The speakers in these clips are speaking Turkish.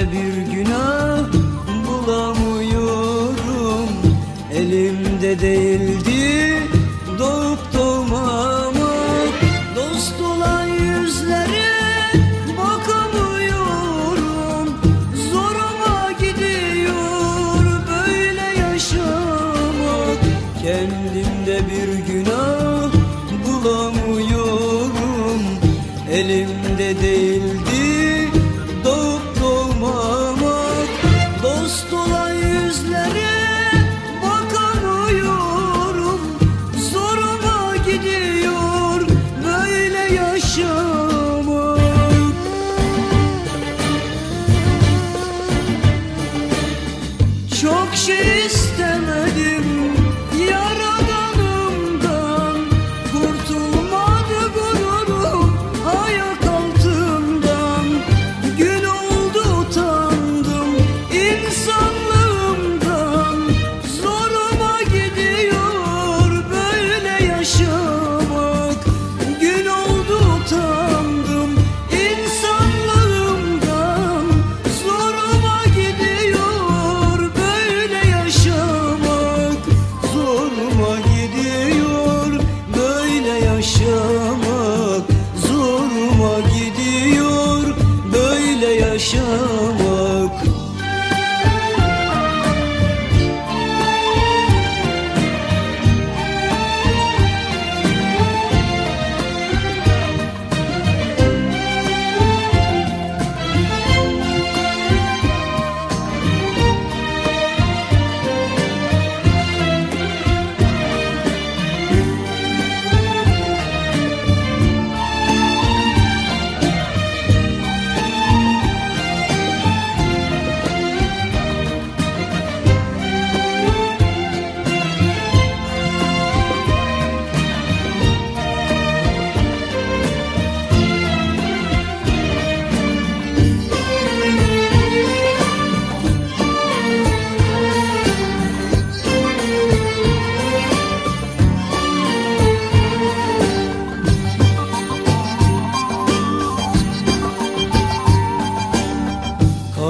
Bir günah bulamıyorum. Elimde değildi doğup doğmamak Dost olan yüzlere bakamıyorum. Zoruma gidiyor böyle yaşamak. Kendimde bir günah bulamıyorum. Elimde değildi Çok şey istemedim yaradanımdan. Kurtulmadı gururum ayak altından. Gün oldu utandım insanlığımdan. Zoruma gidiyor böyle yaşamak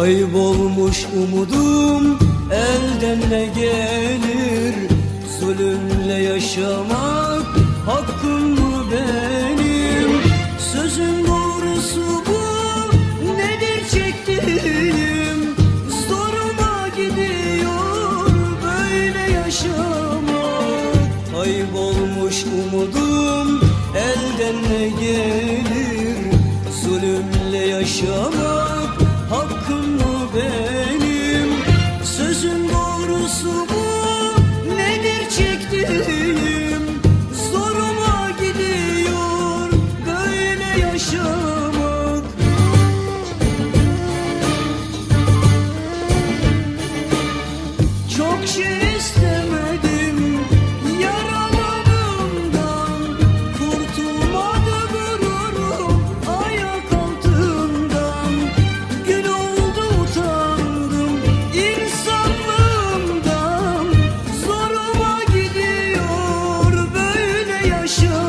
Kaybolmuş umudum elden ne gelir? Zulümle yaşamak hakkım mı benim? Sözün doğrusu bu nedir çektiğim? Zoruma gidiyor böyle yaşamak. Kaybolmuş umudum elden ne gelir? Zulümle yaşamak böyle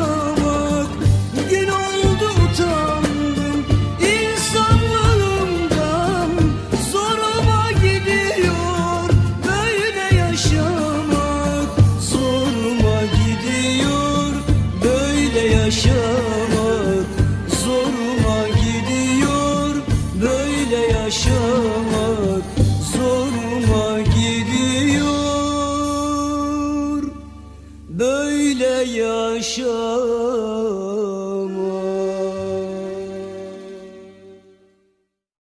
böyle yaşamak